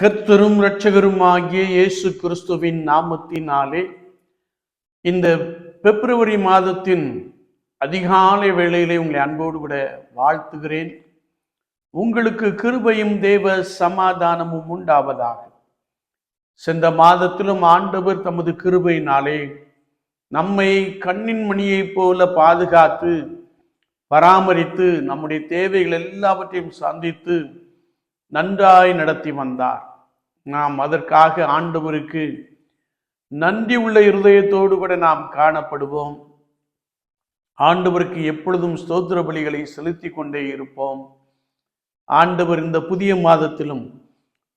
கர்த்தரும் இரட்சகருமாகிய இயேசு கிறிஸ்துவின் நாமத்தினாலே இந்த பிப்ரவரி மாதத்தின் அதிகாலை வேளையிலே உங்களை அன்போடு கூட வாழ்த்துகிறேன். உங்களுக்கு கிருபையும் தேவ சமாதானமும் உண்டாவதாக. சென்ற மாதத்திலும் ஆண்டவர் தமது கிருபையினாலே நம்மை கண்ணின் மணியைப் போல பாதுகாத்து பராமரித்து நம்முடைய தேவைகள் எல்லாவற்றையும் சந்தித்து நன்றாய் நடத்தி வந்தார். நாம் அதற்காக ஆண்டவருக்கு நன்றி உள்ள இருதயத்தோடு கூட நாம் காணப்படுவோம். ஆண்டவருக்கு எப்பொழுதும் ஸ்தோத்திர பலிகளை செலுத்தி கொண்டே இருப்போம். ஆண்டவர் இந்த புதிய மாதத்திலும்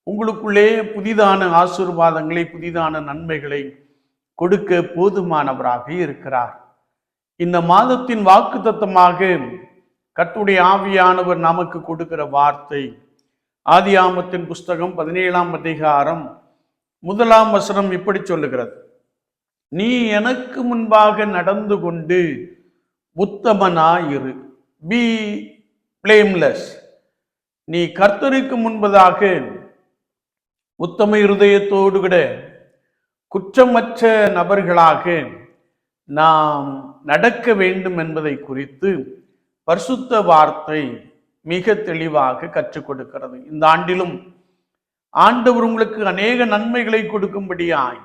உங்களுக்குள்ளே புதிதான ஆசீர்வாதங்களை புதிதான நன்மைகளை கொடுக்க போதுமானவராக இருக்கிறார். இந்த மாதத்தின் வாக்கு தத்தமாக கத்துடைய ஆவியானவர் நமக்கு கொடுக்கிற வார்த்தை ஆதியாமத்தின் புஸ்தகம் பதினேழாம் அதிகாரம் முதலாம் வசனம் இப்படி சொல்லுகிறது. நீ எனக்கு முன்பாக நடந்து கொண்டு உத்தமனாயிரு. பி பிளேம்லெஸ் நீ கர்த்தருக்கு முன்பதாக உத்தம இருதயத்தோடு கூட குற்றமற்ற நபர்களாக நாம் நடக்க வேண்டும் என்பதை குறித்து பரிசுத்த வார்த்தை மிக தெளிவாக கற்றுக் கொடுக்கிறது. இந்த ஆண்டிலும் ஆண்டவர் உங்களுக்கு அநேக நன்மைகளை கொடுக்கும்படியாய்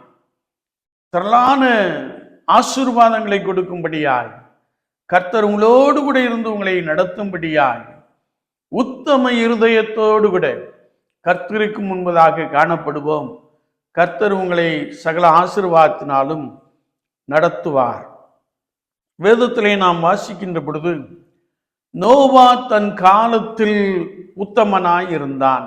திரளான ஆசீர்வாதங்களை கொடுக்கும்படியாய் கர்த்தர் உங்களோடு கூட இருந்து உங்களை நடத்தும்படியாய் உத்தம இருதயத்தோடு கூட கர்த்தருக்கு முன்பதாக காணப்படுவோம். கர்த்தர் உங்களை சகல ஆசிர்வாதத்தினாலும் நடத்துவார். வேதத்திலே நாம் வாசிக்கின்ற பொழுது நோவா தன் காலத்தில் உத்தமனாய் இருந்தான்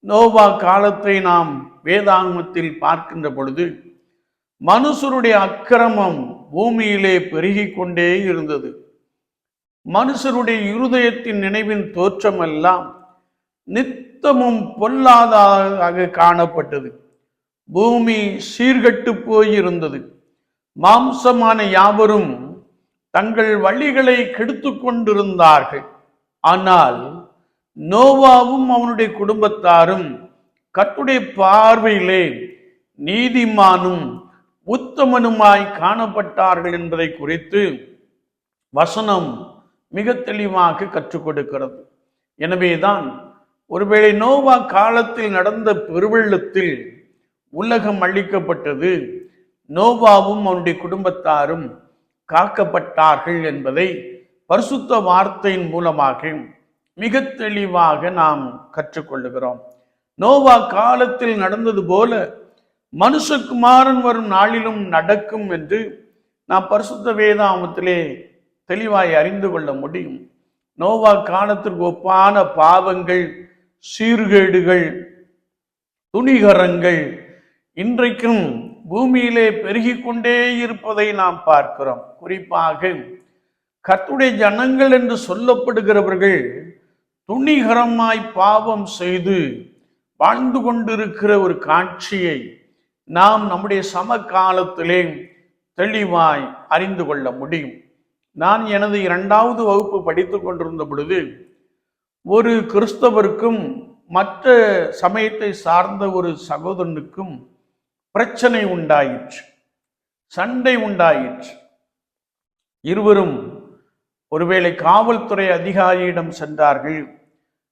நோவா காலத்தை நாம் வேதாங்கத்தில் பார்க்கின்ற பொழுது மனுஷருடைய அக்கிரமம் பூமியிலே பெருகி கொண்டே இருந்தது. மனுஷருடைய இருதயத்தின் நினைவின் தோற்றமெல்லாம் நித்தமும் பொல்லாதாக காணப்பட்டது. பூமி சீர்கட்டு போயிருந்தது. மாம்சமான யாவரும் தங்கள் வழிகளை கெடுத்து கொண்டிருந்தார்கள். ஆனால் நோவாவும் அவனுடைய குடும்பத்தாரும் கட்டுடைய பார்வையிலே நீதிமானும் உத்தமனுமாய் காணப்பட்டார்கள் என்பதை குறித்து வசனம் மிக தெளிவாக கற்றுக் கொடுக்கிறது. எனவேதான் ஒருவேளை நோவா காலத்தில் நடந்த பெருவெள்ளத்தில் உலகம் அழிக்கப்பட்டது நோவாவும் அவனுடைய குடும்பத்தாரும் காக்கப்பட்டார்கள் என்பதை பரிசுத்த வார்த்தையின் மூலமாக மிக தெளிவாக நாம் கற்றுக்கொள்ளுகிறோம். நோவா காலத்தில் நடந்தது போல மனுஷகுமாரன் வரும் நாளிலும் நடக்கும் என்று நாம் பரிசுத்த வேதாமத்திலே தெளிவாய் அறிந்து கொள்ள முடியும். நோவா காலத்திற்கு ஒப்பான பாவங்கள் சீர்கேடுகள் துணிகரங்கள் இன்றைக்கும் பூமியிலே பெருகி கொண்டே இருப்பதை நாம் பார்க்கிறோம். குறிப்பாக கத்துடைய ஜனங்கள் என்று சொல்லப்படுகிறவர்கள் துணிகரமாய் பாவம் செய்து வாழ்ந்து கொண்டிருக்கிற ஒரு காட்சியை நாம் நம்முடைய சமகாலத்திலே தெளிவாய் அறிந்து கொள்ள முடியும். நான் எனது இரண்டாவது வகுப்பு படித்து கொண்டிருந்த பொழுது ஒரு கிறிஸ்தவருக்கும் மற்ற சமயத்தை சார்ந்த ஒரு சகோதரனுக்கும் பிரச்சனை உண்டாயிற்று. சண்டை உண்டாயிற்று. இருவரும் ஒருவேளை காவல்துறை அதிகாரியிடம் சென்றார்கள்.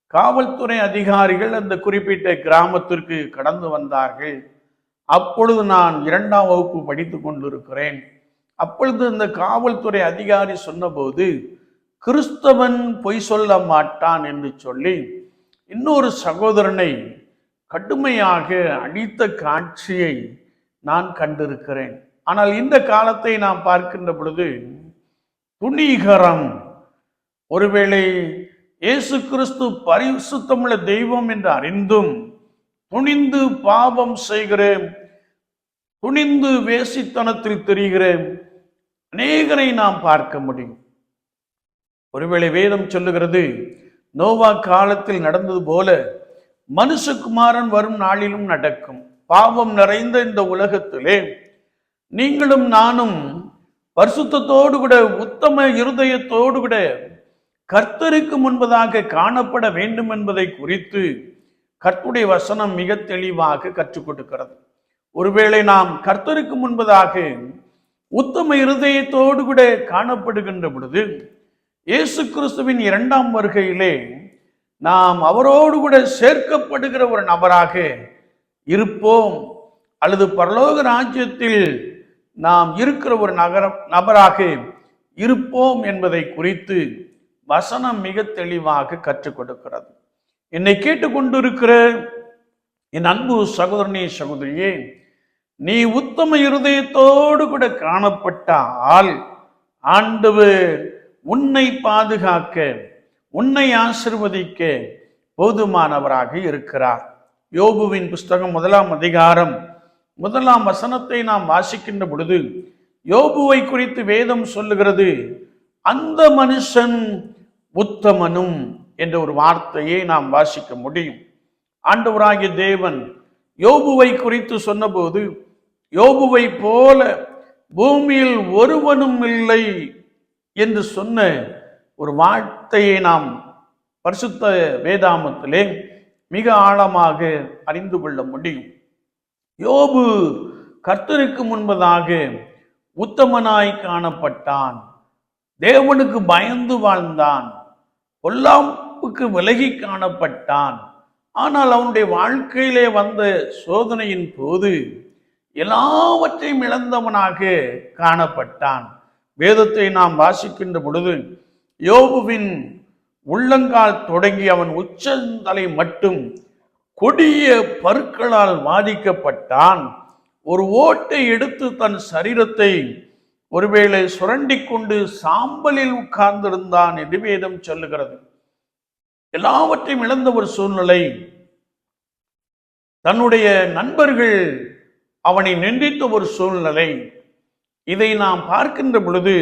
காவல்துறை அதிகாரிகள் அந்த குறிப்பிட்ட கிராமத்திற்கு கடந்து வந்தார்கள். அப்பொழுது நான் இரண்டாம் வகுப்பு படித்து கொண்டிருக்கிறேன். அப்பொழுது அந்த காவல்துறை அதிகாரி சொன்னபோது கிறிஸ்தவன் பொய் சொல்ல மாட்டான் என்று சொல்லி இன்னொரு சகோதரனை கடுமையாக அடித்த காட்சியை நான் கண்டிருக்கிறேன். ஆனால் இந்த காலத்தை நாம் பார்க்கின்ற பொழுது துணிகரம். ஒருவேளை இயேசு கிறிஸ்து பரிசுத்தமுள்ள தெய்வம் என்று அறிந்தும் துணிந்து பாவம் செய்கிறேன் துணிந்து வேசித்தனத்தில் தெரிகிறேன் அநேகரை நாம் பார்க்க முடியும். ஒருவேளை வேதம் சொல்லுகிறது நோவா காலத்தில் நடந்தது போல மனுஷகுமாரன் வரும் நாளிலும் நடக்கும். பாவம் நிறைந்த இந்த உலகத்திலே நீங்களும் நானும் பரிசுத்தத்தோடு கூட உத்தம இருதயத்தோடு கூட கர்த்தருக்கு முன்பதாக காணப்பட வேண்டும் என்பதை குறித்து கர்த்துடைய வசனம் மிக தெளிவாக கற்றுக் கொடுக்கிறது. ஒருவேளை நாம் கர்த்தருக்கு முன்பதாக உத்தம இருதயத்தோடு கூட காணப்படுகின்ற பொழுது இயேசு கிறிஸ்துவின் இரண்டாம் வருகையிலே நாம் அவரோடு கூட சேர்க்கப்படுகிற ஒரு நபராக இருப்போம். அல்லது பரலோக ராஜ்யத்தில் நாம் இருக்கிற ஒரு நகரம் நபராக இருப்போம் என்பதை குறித்து வசனம் மிக தெளிவாக கற்றுக் கொடுக்கிறது. என்னை கேட்டுக்கொண்டிருக்கிற என் அன்பு சகோதரனே சகோதரியே நீ உத்தம இருதயத்தோடு கூட காணப்பட்டால் ஆண்டவர் உன்னை பாதுகாக்க உன்னை ஆசிர்வதிக்க போதுமானவராக இருக்கிறார். யோபுவின் புஸ்தகம் முதலாம் அதிகாரம் முதலாம் வசனத்தை நாம் வாசிக்கின்ற பொழுது யோபுவை குறித்து வேதம் சொல்லுகிறது அந்த மனுஷன் உத்தமனும் என்ற ஒரு வார்த்தையை நாம் வாசிக்க முடியும். ஆண்டவராகிய தேவன் யோபுவை குறித்து சொன்னபோது யோபுவை போல பூமியில் ஒருவனும் இல்லை என்று சொன்ன ஒரு வார்த்தையை நாம் பரிசுத்த வேதாமத்திலே மிக ஆழமாக அறிந்து கொள்ள முடியும். யோபு கர்த்தருக்கு முன்பதாக உத்தமனாய் காணப்பட்டான். தேவனுக்கு பயந்து வாழ்ந்தான். பொல்லாப்புக்கு விலகி காணப்பட்டான். ஆனால் அவனுடைய வாழ்க்கையிலே வந்த சோதனையின் போது எல்லாவற்றையும் இழந்தவனாக காணப்பட்டான். வேதத்தை நாம் வாசிக்கின்ற பொழுது யோபுவின் உள்ளங்கால் தொடங்கி அவன் உச்சந்தலை மட்டும் கொடிய பருக்களால் பாதிக்கப்பட்டான் ஒரு ஓட்டை எடுத்து தன் சரீரத்தை ஒருவேளை சுரண்டிக் கொண்டு சாம்பலில் உட்கார்ந்திருந்தான் என்று வேதம் சொல்லுகிறது. எல்லாவற்றையும் இழந்த ஒரு சூழ்நிலை. தன்னுடைய நண்பர்கள் அவனை நிந்தித்த ஒரு சூழ்நிலை. இதை நாம் பார்க்கின்ற பொழுது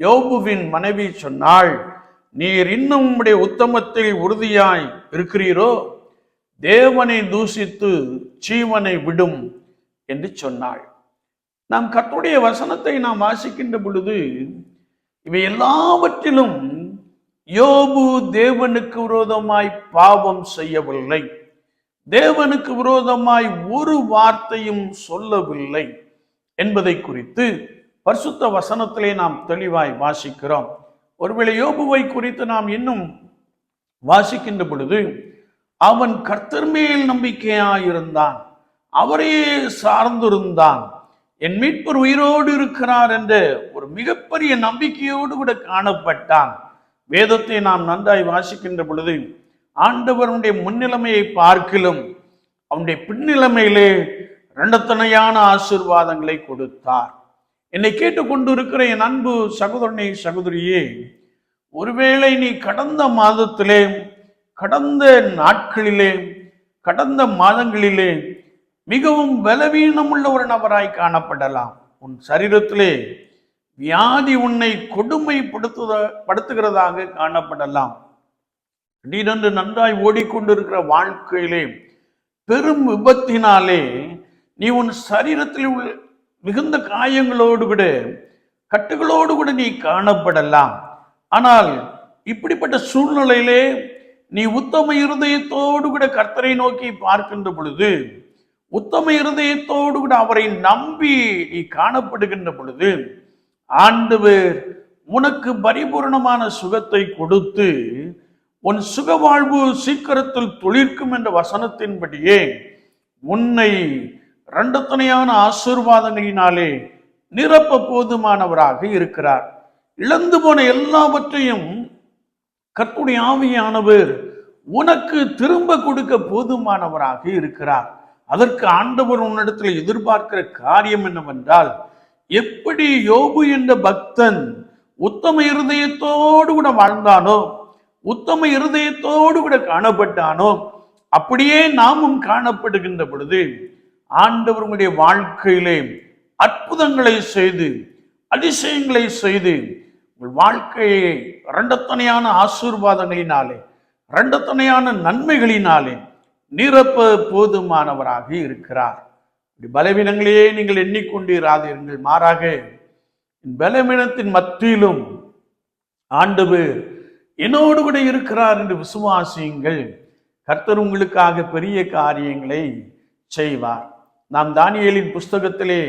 யோபுவின் மனைவி சொன்னாள் நீர் இன்னும் உம்முடைய உத்தமத்தில் உறுதியாய் இருக்கிறீரோ? தேவனை தூசித்து ஜீவனை விடும் என்று சொன்னாள். நாம் கத்துடைய வசனத்தை நாம் வாசிக்கின்ற பொழுது இவை எல்லாவற்றிலும் யோபு தேவனுக்கு விரோதமாய் பாவம் செய்யவில்லை. தேவனுக்கு விரோதமாய் ஒரு வார்த்தையும் சொல்லவில்லை என்பதை குறித்து பரிசுத்த வசனத்திலே நாம் தெளிவாய் வாசிக்கிறோம். ஒருவேளை யோபுவை குறித்து நாம் இன்னும் வாசிக்கின்ற பொழுது அவன் கர்த்தர் மேல் நம்பிக்கையாயிருந்தான். அவரையே சார்ந்திருந்தான். என் மீட்பர் உயிரோடு இருக்கிறார் என்ற ஒரு மிகப்பெரிய நம்பிக்கையோடு கூட காணப்பட்டான். வேதத்தை நாம் நன்றாய் வாசிக்கின்ற பொழுது ஆண்டவருடைய முன்னிலைமையை பார்க்கிலும் அவனுடைய பின்னிலைமையிலே இரண்டத்தனையான ஆசிர்வாதங்களை கொடுத்தார். என்னை கேட்டுக்கொண்டு இருக்கிற என் அன்பு சகோதரனை சகோதரியே ஒருவேளை நீ கடந்த மாதத்திலே கடந்த நாட்களிலே கடந்த மாதங்களிலே மிகவும் பலவீனமுள்ள ஒரு நபராய் காணப்படலாம். உன் சரீரத்திலே வியாதி உன்னை கொடுமைப்படுத்துத படுத்துகிறதாக காணப்படலாம். திடீரென்று நன்றாய் ஓடிக்கொண்டிருக்கிற வாழ்க்கையிலே பெரும் விபத்தினாலே நீ உன் சரீரத்தில் உள்ள மிகுந்த காயங்களோடு கூட கட்டுகளோடு கூட நீ காணப்படலாம். ஆனால் இப்படிப்பட்ட சூழ்நிலையிலே நீ உத்தம இருதயத்தோடு கூட கர்த்தரை நோக்கி பார்க்கின்ற பொழுது உத்தம இருதயத்தோடு கூட அவரை நம்பி நீ காணப்படுகின்ற பொழுது ஆண்டவர் உனக்கு பரிபூரணமான சுகத்தை கொடுத்து உன் சுக வாழ்வு சீக்கிரத்தில் துளிர்க்கும் என்ற வசனத்தின்படியே உன்னை இரண்டத்தனையான ஆசீர்வாதங்களினாலே நிரப்ப போதுமானவராக இருக்கிறார். இழந்து போன எல்லாவற்றையும் கற்புடைய ஆவியானவர் உனக்கு திரும்ப கொடுக்க போதுமானவராக இருக்கிறார். அதற்கு ஆண்டவர் உன்னிடத்தில் எதிர்பார்க்கிற காரியம் என்னவென்றால் எப்படி யோபு என்ற பக்தன் உத்தம இருதயத்தோடு கூட வாழ்ந்தானோ உத்தம இருதயத்தோடு கூட காணப்பட்டானோ அப்படியே நாமும் காணப்படுகின்ற பொழுது ஆண்டவர் உங்களுடைய வாழ்க்கையிலே அற்புதங்களை செய்து அதிசயங்களை செய்து உங்கள் வாழ்க்கையை இரண்டத்தனையான ஆசீர்வாதங்களினாலே இரண்டத்தனையான நன்மைகளினாலே நிரப்ப போதுமானவராக இருக்கிறார். இப்படி பலவீனங்களையே நீங்கள் எண்ணிக்கொண்டிராதீர்கள். மாறாக பலவீனத்தின் மத்தியிலும் ஆண்டவர் என்னோடு கூட இருக்கிறார் என்று விசுவாசியுங்கள். கர்த்தர் உங்களுக்காக பெரிய காரியங்களை செய்வார். நாம் தானியேலின் புஸ்தகத்திலே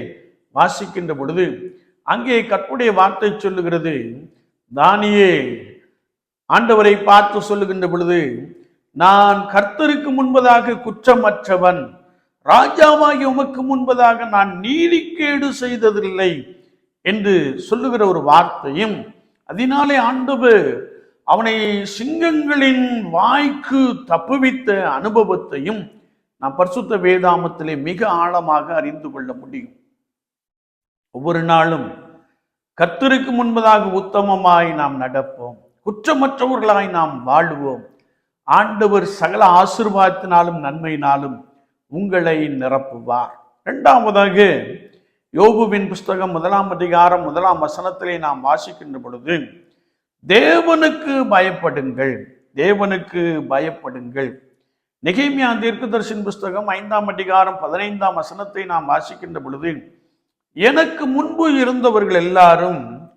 வாசிக்கின்ற பொழுது அங்கே கற்புடைய வார்த்தை சொல்லுகிறது தானியே ஆண்டவரை பார்த்து சொல்லுகின்ற பொழுது நான் கர்த்தருக்கு முன்பதாக குற்றமற்றவன் ராஜாவாகி உமக்கு முன்பதாக நான் நீதிக்கேடு செய்ததில்லை என்று சொல்லுகிற ஒரு வார்த்தையும் அதனாலே ஆண்டவர் அவனை சிங்கங்களின் வாய்க்கு தப்புவித்த அனுபவத்தையும் நாம் பரிசுத்த வேதாமத்திலே மிக ஆழமாக அறிந்து கொள்ள முடியும். ஒவ்வொரு நாளும் கர்த்தருக்கு முன்பதாக உத்தமமாய் நாம் நடப்போம். குற்றமற்றவர்களாய் நாம் வாழ்வோம். ஆண்டவர் சகல ஆசிர்வாதத்தினாலும் நன்மையினாலும் உங்களை நிரப்புவார். இரண்டாவதாக யோகுவின் புஸ்தகம் முதலாம் அதிகாரம் முதலாம் வசனத்திலே நாம் வாசிக்கின்ற பொழுது தேவனுக்கு பயப்படுங்கள். தேவனுக்கு பயப்படுங்கள். நெகேமியா தீர்க்கதரிசின் புஸ்தகம் ஐந்தாம் அதிகாரம் பதினைந்தாம் வசனத்தை நாம் வாசிக்கின்ற பொழுது எனக்கு முன்பு இருந்தவர்கள் எல்லாரும்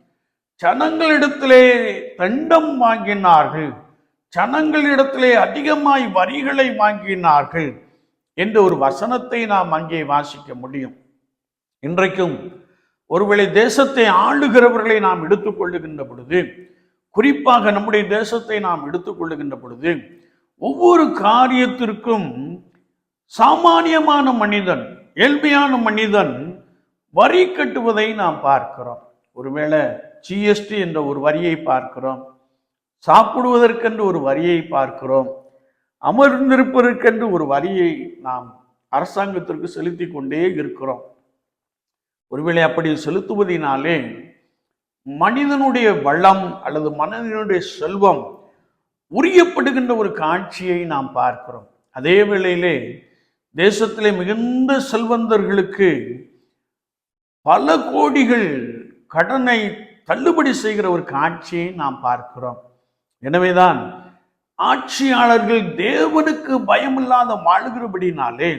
ஜனங்களிடத்திலே தண்டம் வாங்கினார்கள் ஜனங்களிடத்திலே அதிகமாய் வரிகளை வாங்கினார்கள் என்ற ஒரு வசனத்தை நாம் அங்கே வாசிக்க முடியும். இன்றைக்கும் ஒருவேளை தேசத்தை ஆளுகிறவர்களை நாம் எடுத்துக்கொள்ளுகின்ற பொழுது குறிப்பாக நம்முடைய தேசத்தை நாம் எடுத்துக்கொள்ளுகின்ற பொழுது ஒவ்வொரு காரியத்திற்கும் சாமானியமான மனிதன் ஏழ்மையான மனிதன் வரி கட்டுவதை நாம் பார்க்கிறோம். ஒருவேளை ஜிஎஸ்டி என்ற ஒரு வரியை பார்க்கிறோம் சாப்பிடுவதற்கென்று ஒரு வரியை பார்க்கிறோம் அமர்ந்திருப்பதற்கென்று ஒரு வரியை நாம் அரசாங்கத்திற்கு செலுத்தி கொண்டே இருக்கிறோம். ஒருவேளை அப்படி செலுத்துவதினாலே மனிதனுடைய வளம் அல்லது மனிதனுடைய செல்வம் உரியப்படுகின்ற ஒரு காட்சியை நாம் பார்க்கிறோம். அதே வேளையிலே தேசத்திலே மிகுந்த செல்வந்தர்களுக்கு பல கோடிகள் கடனை தள்ளுபடி செய்கிற ஒரு காட்சியை நாம் பார்க்கிறோம். எனவேதான் ஆட்சியாளர்கள் தேவனுக்கு பயமில்லாத வாழ்கிறபடினாலே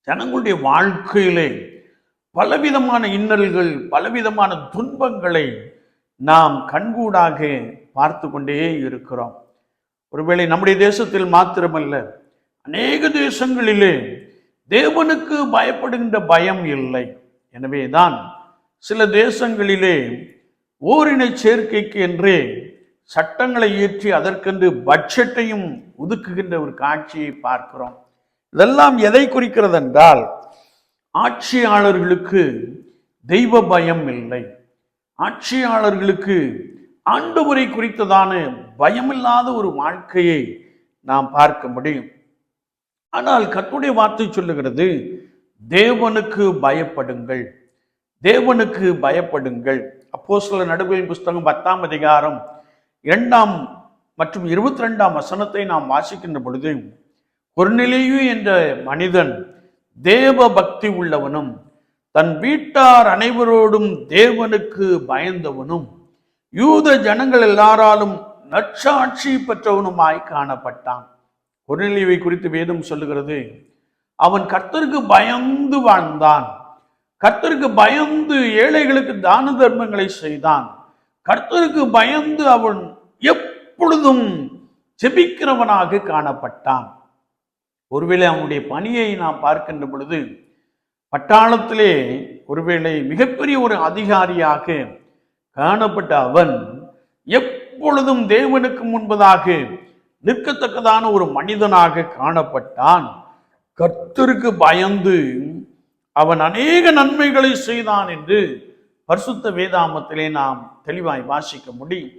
ஜனங்களுடைய வாழ்க்கையிலே பலவிதமான இன்னல்கள் பலவிதமான துன்பங்களை நாம் கண்கூடாக பார்த்து கொண்டே இருக்கிறோம். ஒருவேளை நம்முடைய தேசத்தில் மாத்திரமல்ல அநேக தேசங்களிலே தேவனுக்கு பயப்படுகின்ற பயம் இல்லை. எனவே தான் சில தேசங்களிலே ஓரினை சேர்க்கைக்கு என்றே சட்டங்களை இயற்றி அதற்கென்று பட்ஜெட்டையும் ஒதுக்குகின்ற ஒரு காட்சியை பார்க்கிறோம். இதெல்லாம் எதை குறிக்கிறது என்றால் ஆட்சியாளர்களுக்கு தெய்வ பயம் இல்லை. ஆட்சியாளர்களுக்கு ஆண்டவரை குறித்ததான பயமில்லாத ஒரு வாழ்க்கையை நாம் பார்க்க முடியும். ஆனால் கத்துடைய வார்த்தை சொல்லுகிறது தேவனுக்கு பயப்படுங்கள். தேவனுக்கு பயப்படுங்கள். அப்போ சில நடுவில் புஸ்தகம் பத்தாம் அதிகாரம் இரண்டாம் மற்றும் இருபத்தி ரெண்டாம் வசனத்தை நாம் வாசிக்கின்ற பொழுது கொர்நிலையு என்ற மனிதன் தேவ பக்தி உள்ளவனும் தன் வீட்டார் அனைவரோடும் தேவனுக்கு பயந்தவனும் யூத ஜனங்கள் எல்லாராலும் நற்சாட்சி பெற்றவனுமாய் காணப்பட்டான். கொர்நிலியை குறித்து வேதம் சொல்லுகிறது அவன் கர்த்தருக்கு பயந்து வாழ்ந்தான். கர்த்தருக்கு பயந்து ஏழைகளுக்கு தான தர்மங்களை செய்தான். கர்த்தருக்கு பயந்து அவன் எப்பொழுதும் செபிக்கிறவனாக காணப்பட்டான். ஒருவேளை அவனுடைய பணியை நாம் பார்க்கின்ற பொழுது பட்டாளத்திலே ஒருவேளை மிகப்பெரிய ஒரு அதிகாரியாக காணப்பட்ட அவன் எப்பொழுதும் தேவனுக்கு முன்பதாக நிற்கத்தக்கதான ஒரு மனிதனாக காணப்பட்டான். கர்த்தருக்கு பயந்து அவன் அநேக நன்மைகளை செய்தான் என்று பரிசுத்த வேதாமத்திலே நாம் தெளிவாய் வாசிக்க முடியும்.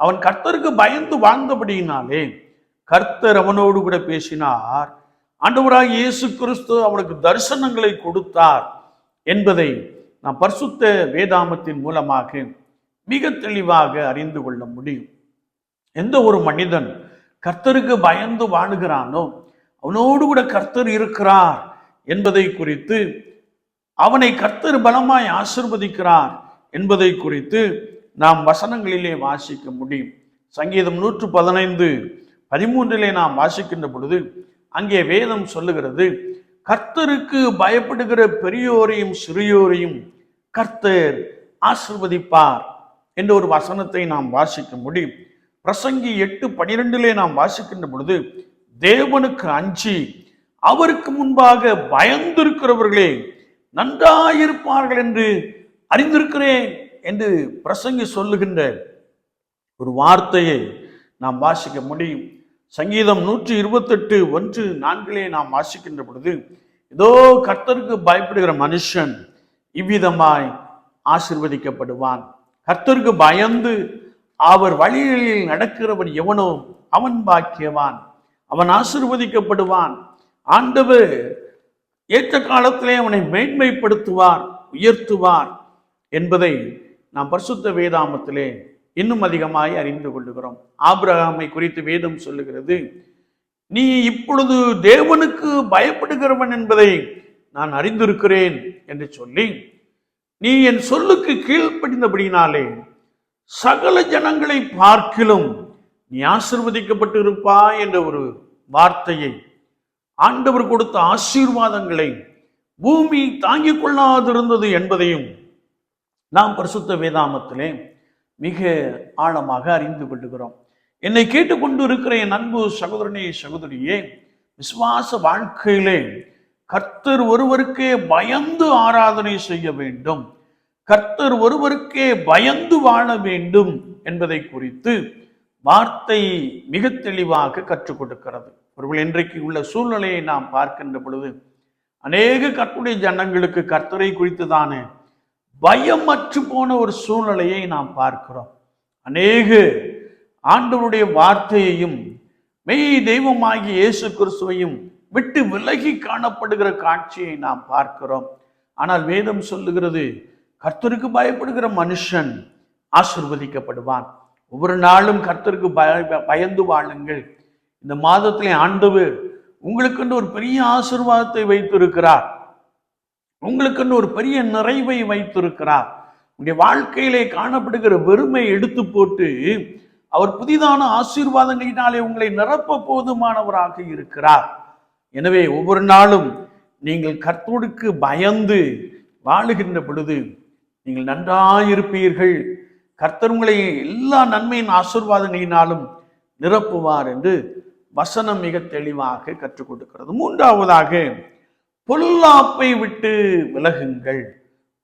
அவன் கர்த்தருக்கு பயந்து வாழ்ந்தபடியினாலே கர்த்தர் அவனோடு கூட பேசினார். ஆண்டவராக இயேசு கிறிஸ்து அவனுக்கு தரிசனங்களை கொடுத்தார் என்பதை நாம் பரிசுத்த வேதாமத்தின் மூலமாக மிக தெளிவாக அறிந்து கொள்ள முடியும். எந்த ஒரு மனிதன் கர்த்தருக்கு பயந்து வாழுகிறானோ அவனோடு கூட கர்த்தர் இருக்கிறார் என்பதை குறித்து அவனை கர்த்தர் பலமாய் ஆசிர்வதிக்கிறார் என்பதை குறித்து நாம் வசனங்களிலே வாசிக்க முடியும். சங்கீதம் நூற்று பதினைந்து பதிமூன்றிலே நாம் வாசிக்கின்ற பொழுது அங்கே வேதம் சொல்லுகிறது கர்த்தருக்கு பயப்படுகிற பெரியோரையும் சிறியோரையும் கர்த்தர் ஆசிர்வதிப்பார். என்ற ஒரு வசனத்தை நாம் வாசிக்க முடியும். பிரசங்கி எட்டு பனிரெண்டிலே நாம் வாசிக்கின்ற பொழுது தேவனுக்கு அஞ்சி அவருக்கு முன்பாக பயந்திருக்கிறவர்களே நன்றாயிருப்பார்கள் என்று அறிந்திருக்கிறேன் என்று பிரசங்கி சொல்லுகின்ற ஒரு வார்த்தையை நாம் வாசிக்க முடியும். சங்கீதம் நூற்றி இருபத்தெட்டு ஒன்று நான்கிலே நாம் வாசிக்கின்ற பொழுது ஏதோ கர்த்தருக்கு பயப்படுகிற மனுஷன் இவ்விதமாய் ஆசிர்வதிக்கப்படுவான். கர்த்தருக்கு பயந்து அவர் வழிகளில் நடக்கிறவன் எவனோ அவன் பாக்கியவான் அவன் ஆசிர்வதிக்கப்படுவான். ஆண்டவர் ஏற்ற காலத்திலே அவனை மேன்மைப்படுத்துவார் உயர்த்துவார் என்பதை நாம் பரிசுத்த வேதாமத்திலே இன்னும் அதிகமாய் அறிந்து கொள்ளுகிறோம். ஆபிரகாமை குறித்து வேதம் சொல்லுகிறது நீ இப்பொழுது தேவனுக்கு பயப்படுகிறவன் என்பதை நான் அறிந்திருக்கிறேன் என்று சொல்லி நீ என் சொல்லுக்கு கீழ்ப்படிந்தபடினாலே சகல ஜனங்களை பார்க்கிலும் நீ ஆசிர்வதிக்கப்பட்டு இருப்பா என்ற ஒரு வார்த்தையை ஆண்டவர் கொடுத்த ஆசீர்வாதங்களை பூமி தாங்கிக் கொள்ளாதிருந்தது என்பதையும் நாம் பரிசுத்த வேதாமத்திலே மிக ஆழமாக அறிந்து கொள்ளுகிறோம். என்னை கேட்டுக்கொண்டு இருக்கிற என் அன்பு சகோதரனே சகோதரியே விசுவாச வாழ்க்கையிலே கர்த்தர் ஒருவருக்கே பயந்து ஆராதனை செய்ய வேண்டும். கர்த்தர் ஒருவருக்கே பயந்து வாழ வேண்டும் என்பதை குறித்து வார்த்தை மிக தெளிவாக கற்றுக் கொடுக்கிறது. இன்றைக்கு உள்ள சூழ்நிலையை நாம் பார்க்கின்ற பொழுது அநேக கர்த்துடைய ஜனங்களுக்கு கர்த்தரை குறித்துதான பயமற்று போன ஒரு சூழ்நிலையை நாம் பார்க்கிறோம். அநேக ஆண்டவருடைய வார்த்தையையும் மெய் தெய்வமாகி இயேசு கிறிஸ்துவையும் விட்டு விலகி காணப்படுகிற காட்சியை நாம் பார்க்கிறோம். ஆனால் வேதம் சொல்லுகிறது கர்த்தருக்கு பயப்படுகிற மனுஷன் ஆசிர்வதிக்கப்படுவான். ஒவ்வொரு நாளும் கர்த்தருக்கு பய பயந்து வாழுங்கள். இந்த மாதத்திலே ஆண்டவர் உங்களுக்குன்னு ஒரு பெரிய ஆசிர்வாதத்தை வைத்திருக்கிறார். உங்களுக்குன்னு ஒரு பெரிய நிறைவை வைத்திருக்கிறார். உங்களுடைய வாழ்க்கையிலே காணப்படுகிற வெறுமை எடுத்து போட்டு அவர் புதிதான ஆசீர்வாதங்களினாலே உங்களை நிரப்ப போதுமானவராக இருக்கிறார். எனவே ஒவ்வொரு நாளும் நீங்கள் கர்த்தருக்கு பயந்து வாழுகின்ற பொழுது நீங்கள் நன்றாயிருப்பீர்கள். கர்த்தர் உங்களை எல்லா நன்மையின் ஆசிர்வாதங்களினாலும் நிரப்புவார் என்று வசனம் மிக தெளிவாக கற்றுக் கொடுக்கிறது. மூன்றாவதாக பொல்லாப்பை விட்டு விலகுங்கள்.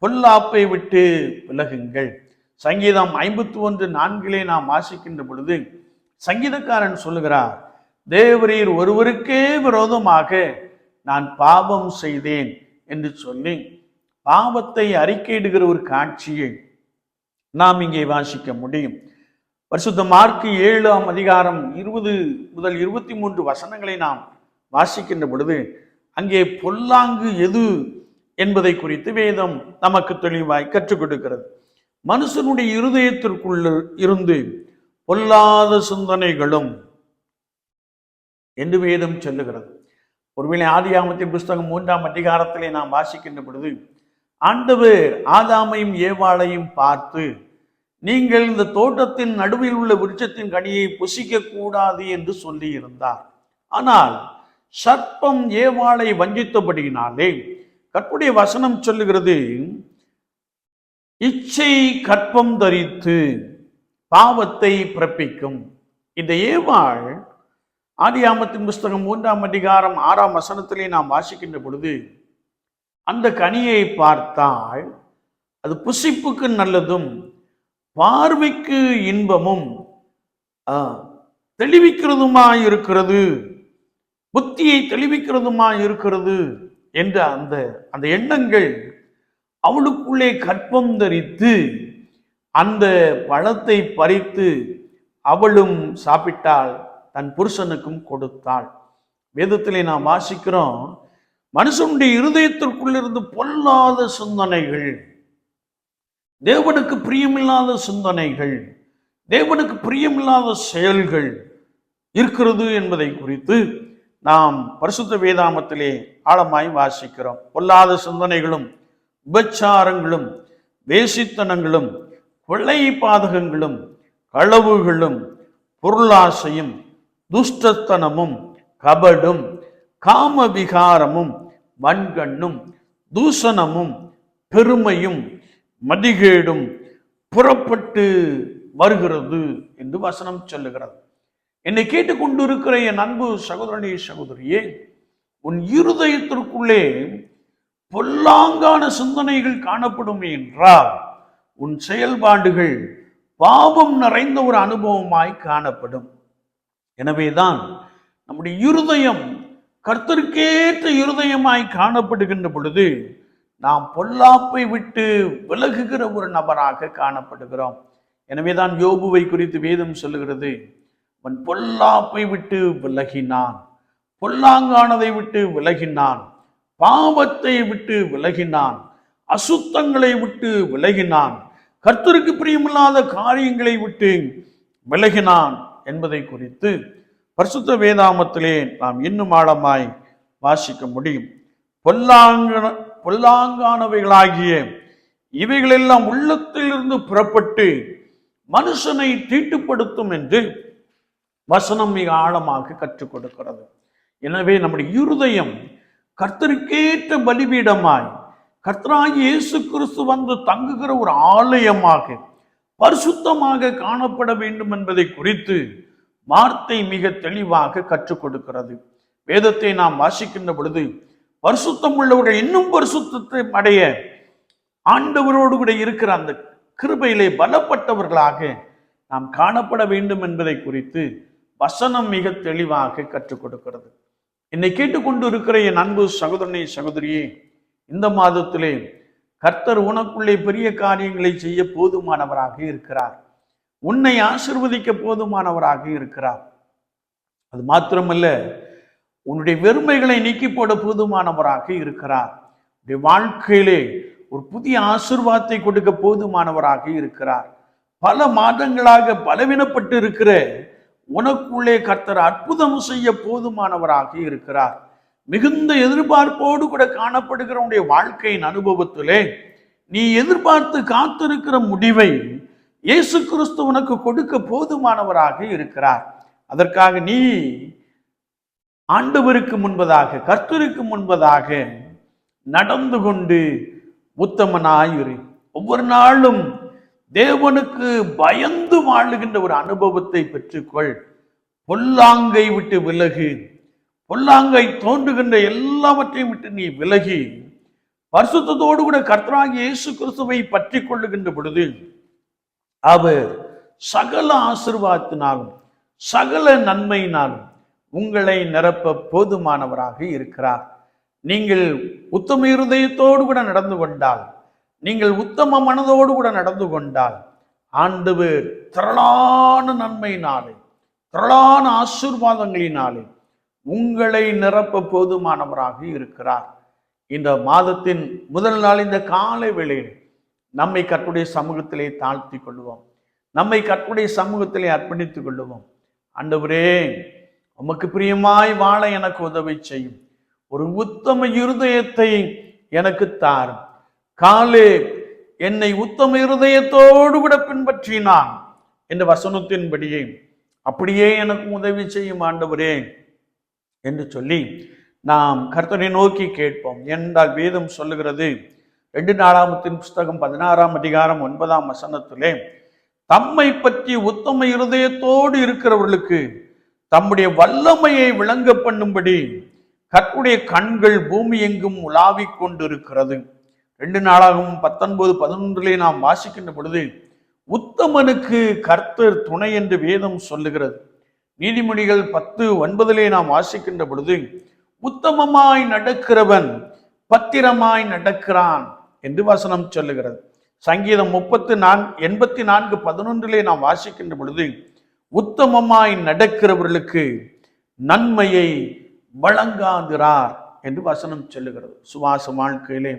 பொல்லாப்பை விட்டு விலகுங்கள். சங்கீதம் ஐம்பத்தி ஒன்று நான்கிலே நாம் வாசிக்கின்ற பொழுது சங்கீதக்காரன் சொல்லுகிறார் தேவரீர் ஒருவருக்கே விரோதமாக நான் பாவம் செய்தேன் என்று சொல்லி பாவத்தை அறிக்கையிடுகிற ஒரு காட்சியை நாம் இங்கே வாசிக்க முடியும். பரிசுத்த மார்க்கு ஏழாம் அதிகாரம் இருபது முதல் இருபத்தி மூன்று வசனங்களை நாம் வாசிக்கின்ற பொழுது அங்கே பொல்லாங்கு எது என்பதை குறித்து வேதம் நமக்கு தெளிவாய் கற்றுக் கொடுக்கிறது. மனுஷனுடைய இருதயத்திற்குள்ள இருந்து பொல்லாத சிந்தனைகளும் என்று வேதம் சொல்லுகிறது. ஒருவேளை ஆதியாமத்தின் புஸ்தகம் மூன்றாம் அதிகாரத்திலே நாம் வாசிக்கின்ற பொழுது ஆண்டவர் ஆதாமையும் ஏவாளையும் பார்த்து நீங்கள் இந்த தோட்டத்தின் நடுவில் உள்ள விருட்சத்தின் கனியை புசிக்க கூடாது என்று சொல்லி இருந்தார் ஆனால் சர்ப்பம் ஏவாளை வஞ்சித்தபடியினாலே கற்புடைய வசனம் சொல்லுகிறது இச்சை கற்பம் தரித்து பாவத்தை பிறப்பிக்கும். இந்த ஏவாள் ஆதியாமத்தின் புஸ்தகம் மூன்றாம் அதிகாரம் ஆறாம் வசனத்திலே நாம் வாசிக்கின்ற பொழுது அந்த கனியை பார்த்தால் அது புசிப்புக்கு நல்லதும் பார்வைக்கு இன்பமும் ஆ, தெளிவிக்கிறதுமாய் இருக்கிறது புத்தியை தெளிவிக்கிறதுமாய் இருக்கிறது என்ற அந்த அந்த எண்ணங்கள் அவளுக்குள்ளே கற்பம் தரித்து அந்த பழத்தை பறித்து அவளும் சாப்பிட்டாள் தன் புருஷனுக்கும் கொடுத்தாள். வேதத்திலே நாம் வாசிக்கிறோம் மனுஷனுடைய இருதயத்திற்குள்ளிருந்து பொல்லாத சிந்தனைகள். தேவனுக்கு பிரியமில்லாத சிந்தனைகள். தேவனுக்கு பிரியமில்லாத செயல்கள் இருக்கிறது என்பதை குறித்து நாம் பரிசுத்த வேதாமத்திலே ஆழமாய் வாசிக்கிறோம். பொல்லாத சிந்தனைகளும் உபச்சாரங்களும் வேசித்தனங்களும் கொள்ளை பாதகங்களும் களவுகளும் பொருளாசையும் துஷ்டத்தனமும் கபடும் காமவிகாரமும் வன்கண்ணும் தூஷணமும் பெருமையும் மதிகேடும் புறப்பட்டு வருகிறது என்று வசனம் சொல்லுகிறது. என்னை கேட்டுக்கொண்டிருக்கிற என் அன்பு சகோதரனே சகோதரியே உன் இருதயத்திற்குள்ளே பொல்லாங்கான சிந்தனைகள் காணப்படும் என்றால் உன் செயல்பாடுகள் பாவம் நிறைந்த ஒரு அனுபவமாய் காணப்படும். எனவேதான் நம்முடைய இருதயம் கர்த்தருக்கேற்ற இருதயமாய் காணப்படுகின்ற பொழுது நாம் பொல்லாப்பை விட்டு விலகுகிற ஒரு நபராக காணப்படுகிறோம். எனவேதான் யோபுவை குறித்து வேதம் சொல்லுகிறது அவன் பொல்லாப்பை விட்டு விலகினான். பொல்லாங்கானதை விட்டு விலகினான். பாவத்தை விட்டு விலகினான். அசுத்தங்களை விட்டு விலகினான். கர்த்தருக்கு பிரியமில்லாத காரியங்களை விட்டு விலகினான் என்பதை குறித்து பரிசுத்த வேதாமத்திலே நாம் இன்னும் ஆழமாய் வாசிக்க முடியும். பொல்லாங்கன பொல்லாங்கானவைகளாகிய இவைகளெல்லாம் உள்ளத்திலிருந்து புறப்பட்டு மனுஷனை தீட்டுப்படுத்தும் என்று வசனம் மிக ஆழமாக கற்றுக் கொடுக்கிறது. எனவே நம்முடைய இருதயம் கர்த்தருக்கேற்ற பலிபீடமாய் கர்த்தராகி இயேசு கிறிஸ்து வந்து தங்குகிற ஒரு ஆலயமாக பரிசுத்தமாக காணப்பட வேண்டும் என்பதை குறித்து வார்த்தை மிக தெளிவாக கற்றுக் கொடுக்கிறது. வேதத்தை நாம் வாசிக்கின்ற பொழுது பரிசுத்தம் உள்ளவர்கள் இன்னும் பரிசுத்தத்தை அடைய ஆண்டவரோடு கூட இருக்கிற அந்த கிருபையிலே பலப்பட்டவர்களாக நாம் காணப்பட வேண்டும் என்பதை குறித்து வசனம் மிக தெளிவாக கற்றுக் கொடுக்கிறது. என்னை கேட்டுக்கொண்டு இருக்கிற என் அன்பு சகோதரனை சகோதரியே இந்த மாதத்திலே கர்த்தர் உனக்குள்ளே பெரிய காரியங்களை செய்ய போதுமானவராக இருக்கிறார். உன்னை ஆசிர்வதிக்க போதுமானவராக இருக்கிறார். அது மாத்திரமல்ல உன்னுடைய வெறுமைகளை நீக்கி போட போதுமானவராக இருக்கிறார். உன்னுடைய வாழ்க்கையிலே ஒரு புதிய ஆசிர்வாதத்தை கொடுக்க போதுமானவராக இருக்கிறார். பல மாதங்களாக பலவீனப்பட்டு இருக்கிற உனக்குள்ளே கர்த்தர் அற்புதம் செய்ய போதுமானவராக இருக்கிறார். மிகுந்த எதிர்பார்ப்போடு கூட காணப்படுகிற உன்னுடைய வாழ்க்கையின் அனுபவத்திலே நீ எதிர்பார்த்து காத்திருக்கிற முடிவை இயேசு கிறிஸ்து உனக்கு கொடுக்க போதுமானவராக இருக்கிறார். அதற்காக நீ ஆண்டவருக்கு முன்பதாக கர்த்தருக்கு முன்பதாக நடந்து கொண்டு உத்தமனாயிரு ஒவ்வொரு நாளும் தேவனுக்கு பயந்து வாழுகின்ற ஒரு அனுபவத்தை பெற்றுக்கொள். பொல்லாங்கை விட்டு விலகு. பொல்லாங்கை தோன்றுகின்ற எல்லாவற்றையும் விட்டு நீ விலகி. பரிசுத்தோடு கூட கர்த்தராகி இயேசு கிறிஸ்துவை பற்றி கொள்ளுகின்ற பொழுது அவர் சகல ஆசிர்வாதத்தினாலும் சகல நன்மையினாலும் உங்களை நிரப்ப போதுமானவராக இருக்கிறார். நீங்கள் உத்தம இருதயத்தோடு கூட நடந்து கொண்டால் நீங்கள் உத்தம மனதோடு கூட நடந்து கொண்டால் ஆண்டவர் திரளான நன்மையினாலே திரளான ஆசிர்வாதங்களினாலே உங்களை நிரப்ப போதுமானவராக இருக்கிறார். இந்த மாதத்தின் முதல் நாள் இந்த காலை வேளையில் நம்மை கற்றுடைய சமூகத்திலே தாழ்த்தி கொள்வோம் நம்மை கற்றுடைய சமூகத்திலே அர்ப்பணித்துக் கொள்ளுவோம். ஆண்டவரே உமக்கு பிரியமாய் வாழ எனக்கு உதவி செய்யும். ஒரு உத்தம இருதயத்தை எனக்கு தாரும் காலே என்னை உத்தம இருதயத்தோடு கூட பின்பற்றினான் என்ற வசனத்தின்படியே அப்படியே எனக்கு உதவி செய்யும் ஆண்டவரே என்று சொல்லி நாம் கர்த்தரை நோக்கி கேட்போம். என்றால் வேதம் சொல்லுகிறது ரெண்டு நாளாமத்தின் புஸ்தகம் பதினாறாம் அதிகாரம் ஒன்பதாம் வசனத்திலே தம்மை பற்றி உத்தம இருதயத்தோடு இருக்கிறவர்களுக்கு தம்முடைய வல்லமையை விளங்க பண்ணும்படி கற்புடைய கண்கள் பூமி எங்கும் உலாவிக் கொண்டிருக்கிறது. ரெண்டு நாளாகவும் பத்தொன்பது பதினொன்றிலே நாம் வாசிக்கின்ற பொழுது உத்தமனுக்கு கர்த்தர் துணை என்று வேதம் சொல்லுகிறது. நீதிமொழிகள் பத்து ஒன்பதிலே நாம் வாசிக்கின்ற பொழுது உத்தமமாய் நடக்கிறவன் பத்திரமாய் நடக்கிறான். என்று வசனம் சொல்லுகிறது. சங்கீதம் முப்பத்து நான் எண்பத்தி நான்கு பதினொன்றிலே நாம் வாசிக்கின்ற பொழுது உத்தமமாய் நடக்கிறவர்களுக்கு நன்மையை வழங்காதிரார் என்று வசனம் சொல்லுகிறது. சுவாச வாழ்க்கையிலே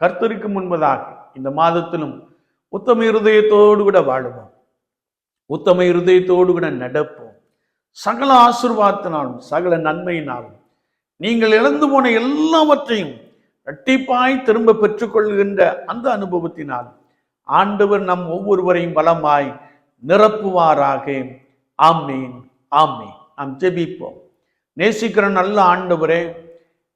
கர்த்தருக்கு முன்பதாக இந்த மாதத்திலும் உத்தம இருதயத்தோடு கூட வாழுவோம். உத்தம இருதயத்தோடு கூட நடப்போம். சகல ஆசிர்வாதத்தினாலும் சகல நன்மையினாலும் நீங்கள் இழந்து போன எல்லாவற்றையும் இரட்டிப்பாய் திரும்ப பெற்றுக்கொள்கின்ற அந்த அனுபவத்தினால் ஆண்டவர் நம் ஒவ்வொருவரையும் பலமாய் நிரப்புவாராக. ஆமீன் ஆமீன். நாம் ஜெபிப்போம். நேசிக்கிற நல்ல ஆண்டவரே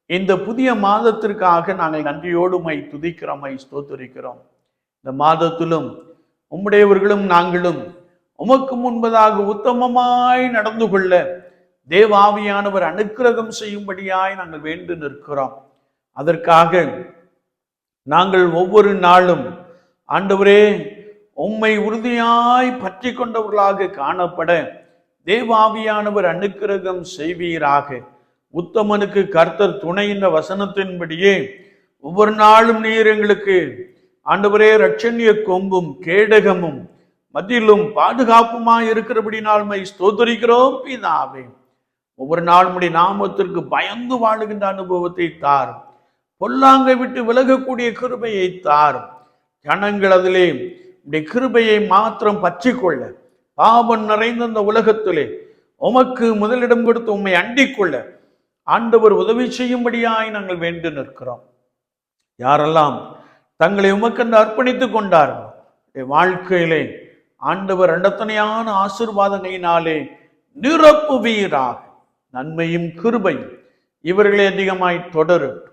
இந்த புதிய மாதத்திற்காக நாங்கள் நன்றியோடுமை துதிக்கிறோமை ஸ்தோத்தரிக்கிறோம். இந்த மாதத்திலும் உம்முடையவர்களும் நாங்களும் உமக்கு முன்பதாக உத்தமமாய் நடந்து கொள்ள தேவாவியானவர் அனுக்கிரகம் செய்யும்படியாய் நாங்கள் வேண்டு நிற்கிறோம். அதற்காக நாங்கள் ஒவ்வொரு நாளும் ஆண்டவரே உம்மை உறுதியாய் பற்றி கொண்டவர்களாக காணப்பட தேவாவியானவர் அனுக்கிரகம் செய்வீராக. உத்தமனுக்கு கர்த்தர் துணை என்ற வசனத்தின்படியே ஒவ்வொரு நாளும் நீர் எங்களுக்கு ஆண்டவரே ரட்சணிய கொம்பும் கேடகமும் மத்தியிலும் பாதுகாப்புமாய் இருக்கிறபடி நாள்மை ஸ்தோத்தரிக்கிறோம் பிதாவே. ஒவ்வொரு நாள் நாமத்திற்கு பயந்து வாழுகின்ற அனுபவத்தை தாரும். பொல்லாங்கை விட்டு விலகக்கூடிய கிருபையை தாரும். ஜனங்கள் அதிலே உடைய கிருபையை மாத்திரம் பற்றி கொள்ள பாவம் நிறைந்த இந்த உலகத்திலே உமக்கு முதலிடம் கொடுத்து உம்மை அண்டிக் கொள்ள ஆண்டவர் உதவி செய்யும்படியாய் நாங்கள் வேண்டு நிற்கிறோம். யாரெல்லாம் தங்களை உமக்கென்று அர்ப்பணித்துக் கொண்டார்கள் வாழ்க்கையிலே ஆண்டவர் அண்டத்தனையான ஆசிர்வாதங்களினாலே நிரப்புவீராக. நன்மையும் கிருபையும் இவர்களே அதிகமாய் தொடரட்டும்.